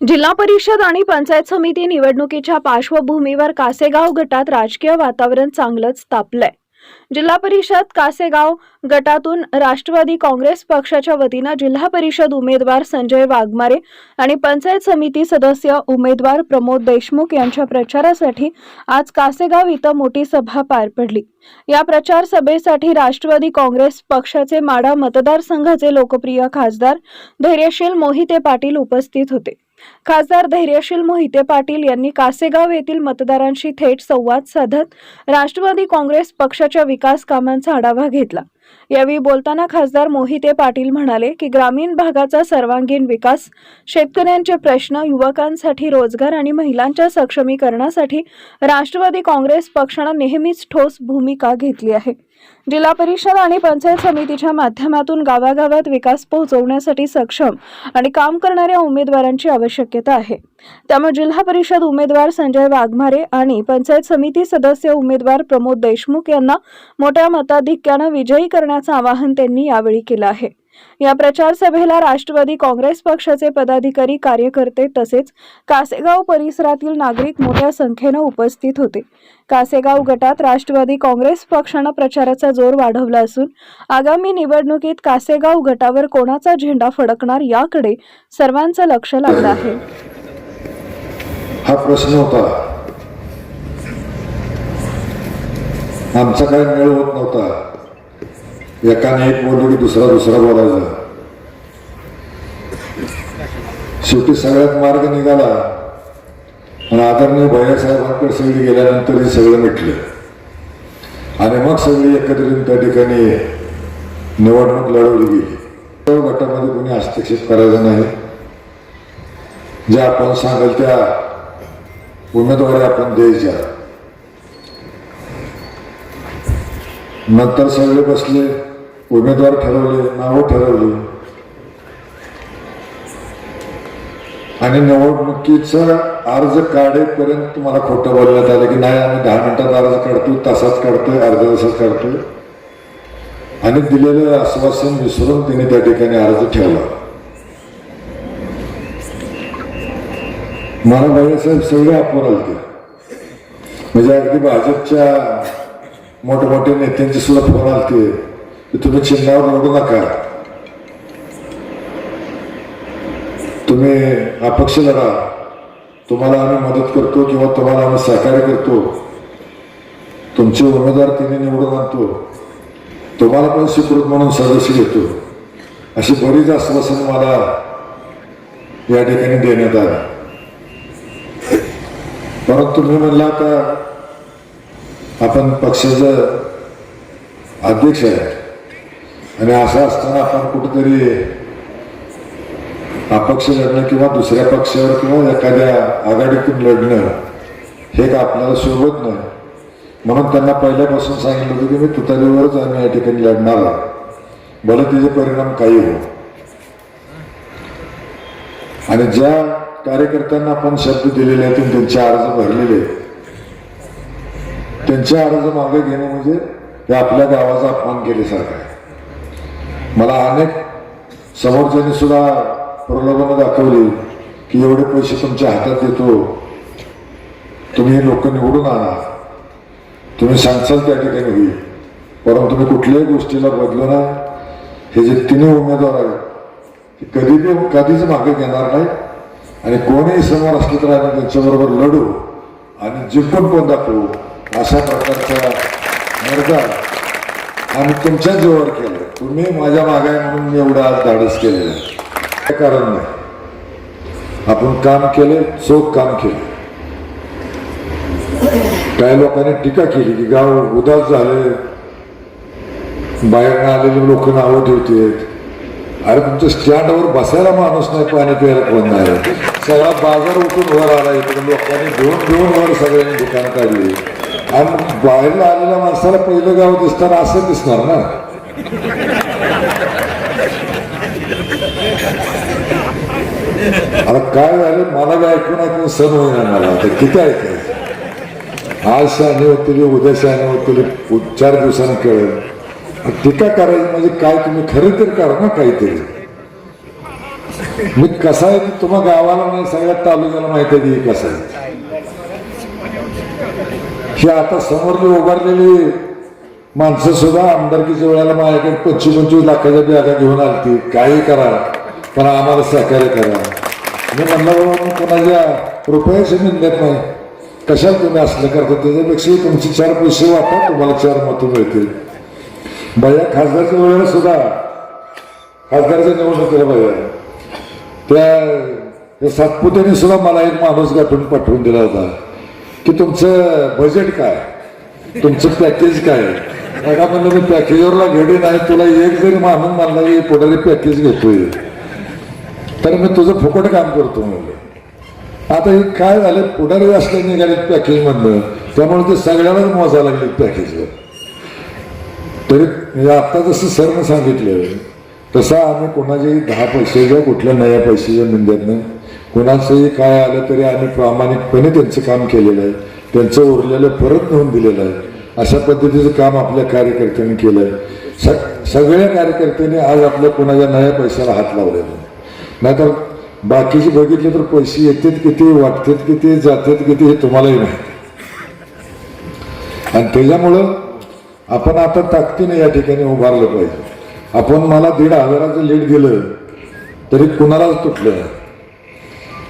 जिल्हा परिषद आणि पंचायत समिती निवडणुकीच्या पार्श्वभूमीवर कासेगाव गटात राजकीय वातावरण चांगलंच तापलंय. जिल्हा परिषद कासेगाव गटातून राष्ट्रवादी काँग्रेस पक्षाच्या वतीनं जिल्हा परिषद उमेदवार संजय वाघमारे आणि पंचायत समिती सदस्य उमेदवार प्रमोद देशमुख यांच्या प्रचारासाठी आज कासेगाव इथं मोठी सभा पार पडली. या प्रचार सभेसाठी राष्ट्रवादी काँग्रेस पक्षाचे माढा मतदारसंघाचे लोकप्रिय खासदार धैर्यशील मोहिते पाटील उपस्थित होते. खासदार धैर्यशील मोहिते पाटील यांनी कासेगाव येथील मतदारांशी थेट संवाद साधत राष्ट्रवादी काँग्रेस पक्षाच्या विकास कामांचा आढावा घेतला. यावेळी बोलताना खासदार मोहिते पाटील म्हणाले की ग्रामीण भागाचा सर्वांगीण विकास शेतकऱ्यांचे प्रश्न युवकांसाठी रोजगार आणि महिलांच्या सक्षमीकरणासाठी राष्ट्रवादी काँग्रेस पक्षानं नेहमीच ठोस भूमिका घेतली आहे. जिल्हा परिषद आणि पंचायत समितीच्या माध्यमातून गावागावात विकास पोहोचवण्यासाठी सक्षम आणि काम करणाऱ्या उमेदवारांची आवश्यकता आहे. त्यामुळे जिल्हा परिषद उमेदवार संजय वाघमारे आणि पंचायत समिती सदस्य उमेदवार प्रमोद देशमुख यांना मोठ्या मताधिक्यानं विजयी करण्याचं आवाहन त्यांनी यावेळी केलं आहे. या प्रचार सभेला राष्ट्रवादी काँग्रेस पक्षाचे पदाधिकारी कार्यकर्ते तसेच कासेगाव परिसरातील नागरिक मोठ्या संख्येनं उपस्थित होते. कासेगाव गटात राष्ट्रवादी काँग्रेस पक्षानं प्रचाराचा जोर वाढवला असून आगामी निवडणुकीत कासेगाव गटावर कोणाचा झेंडा फडकणार याकडे सर्वांचं लक्ष लागलं आहे. हा प्रश्न होता. आमचा काही मेळ होत नव्हता. एकाने एक बोललो की दुसरा दुसरा बोलायचा. शेवटी सगळ्यात मार्ग निघाला. आणि आदरणीय भैयासाहेबांकडे सगळी गेल्यानंतर हे सगळं मिटलं. आणि मग सगळी एकत्रित त्या ठिकाणी निवडणूक लढवली गेली. सर्व गटामध्ये कोणी हस्तक्षेप करायचा नाही. ज्या आपण सांगाल त्या उमेदवारी आपण द्यायच्या. नंतर सगळे बसले. उमेदवार ठरवले नावं ठरवली. आणि निवडणुकीचा अर्ज काढेपर्यंत मला खोटं बोलण्यात आलं की नाही आम्ही दहा मिनिटात अर्ज काढतो तासात काढतोय अर्ध्या तासात काढतोय. आणि दिलेलं आश्वासन विसरून तिने त्या ठिकाणी अर्ज ठेवला. मला बाळासाहेब सगळे अफवर आलते. म्हणजे अगदी भाजपच्या मोठमोठ्या नेत्यांचे सुद्धा फोन आलते. तुम्ही चिन्हावर निवडू नका तुम्ही अपक्ष लढा तुम्हाला आम्ही मदत करतो किंवा तुम्हाला आम्ही सहकार्य करतो तुमचे उमेदवार तिने निवडून आणतो तुम्हाला पण स्वीकृत म्हणून सदस्य घेतो अशी बरीच आश्वासन मला या ठिकाणी देण्यात आली परंतु मी म्हणला आता आपण पक्षाचं अध्यक्ष आहे आणि असं असताना आपण कुठेतरी अपक्ष लढणं किंवा दुसऱ्या पक्षावर किंवा एखाद्या आघाडीतून लढणं हे का आपल्याला शोभत नाही. म्हणून त्यांना पहिल्यापासून सांगितलं होतं की मी तुतारीवरच आम्ही या ठिकाणी लढणार आहे. भले तिचे परिणाम काही हो. आणि ज्या कार्यकर्त्यांना आपण शब्द दिलेले आहेत त्यांचे अर्ज भरलेले त्यांचे अर्ज मागे घेणं म्हणजे ते आपल्या गावाचा अपमान केल्यासारखं आहे. मला अनेक समोरच्यांनी सुद्धा प्रलोभनं दाखवली की एवढे पैसे तुमच्या हातात देतो. तुम्ही लोक निवडून आणा. तुम्ही सांगसाल त्या ठिकाणी. होईल परंतु मी कुठल्याही गोष्टीला बदलू नाही हे जे तिन्ही उमेदवार आहेत ते कधी बी कधीच मागे घेणार नाही आणि कोणीही समोर असले तर आम्ही त्यांच्याबरोबर लढू आणि जिंकून पण दाखवू. अशा प्रकारचा निर्धार आम्ही तुमच्याच जवळ केला. तुम्ही माझ्या मागाय म्हणून मी एवढं आज धाडस केलेलं आहे. काय कारण नाही. आपण काम केले चोख काम केले. काही लोकांनी टीका केली की गाव उदास झाले. बाहेर आलेले लोक नावं ठेवतात. अरे तुमच्या स्टँडवर बसायला माणूस नाही पाणी प्यायला कोण नाही. सगळा बाजार उठून वर आला इकडे. लोकांनी घेऊन घेऊन वर सगळ्यांनी दुकान काढली. आणि बाहेरला आलेल्या माणसाला पहिलं गाव दिसताना असं दिसणार ना. आता काय झालं? मला काय ऐकून ऐकून सण होईना मला. आता किती ऐकायचं आज शहाणे होतील उद्या शहाणे होतील चार दिवसानं कळेल. टीका करायची म्हणजे काय? तुम्ही खरं तर करा ना काहीतरी. मी कसा आहे? ते तुम्हा गावाला नाही सगळ्यात तालुक्याला माहिती आहे की कसं आहे. ही आता समोर उभारलेली माणसं सुद्धा आमदारकीच्या वेळेला माझ्याकडे पंचवीस पंचवीस लाखाच्या बॅगा घेऊन आलती. काही करा पण आम्हाला सहकार्य करा मी म्हणलं बाबा मी कोणाच्या रुपयाची निंदत नाही. कशाला तुम्ही असलं करता? त्याच्यापेक्षा तुमचे चार पैसे वाटा तुम्हाला चार मतं मिळतील. भैया खासदारच्या वेळेला सुद्धा खासदारच्या निवडणुकीला भैया. त्या सातपुतेने सुद्धा मला एक माणूस गाठून पाठवून दिला होता. की तुमचं बजेट काय? तुमचं पॅकेज काय? एका म्हणलं मी पॅकेजवरला घडी नाही तुला एक जरी माणूस म्हणला की पुढारी पॅकेज घेतोय. तर मी तुझं फुकट काम करतो म्हणलं. आता हे काय झालं पुढारी असले निघालेत पॅकेजमधनं त्यामुळे ते सगळ्यांनाच मोजायला लागले पॅकेजवर तरी म्हणजे आता जसं सरनं सांगितलं तसा आम्ही कोणाच्याही दहा पैशाच्या कुठल्या नया पैशाच्या मिंद्यातनं. कोणाचंही काय आलं तरी आम्ही प्रामाणिकपणे त्यांचं काम केलेलं आहे. त्यांचं उरलेलं परत नेऊन दिलेलं आहे. अशा पद्धतीचं काम आपल्या कार्यकर्त्यांनी केलं आहे सग सगळ्या कार्यकर्त्यांनी आज आपल्या कोणाच्या नव्या पैशाला हात लावलेला नाहीतर बाकीचे बघितले तर पैसे येतात किती वाटतात किती जातात किती हे तुम्हालाही माहिती आणि त्याच्यामुळं आपण आता ताकदीने या ठिकाणी उभारलं पाहिजे. आपण मला दीड हजाराचं लीड दिलं तरी कुणालाच तुटलं नाही.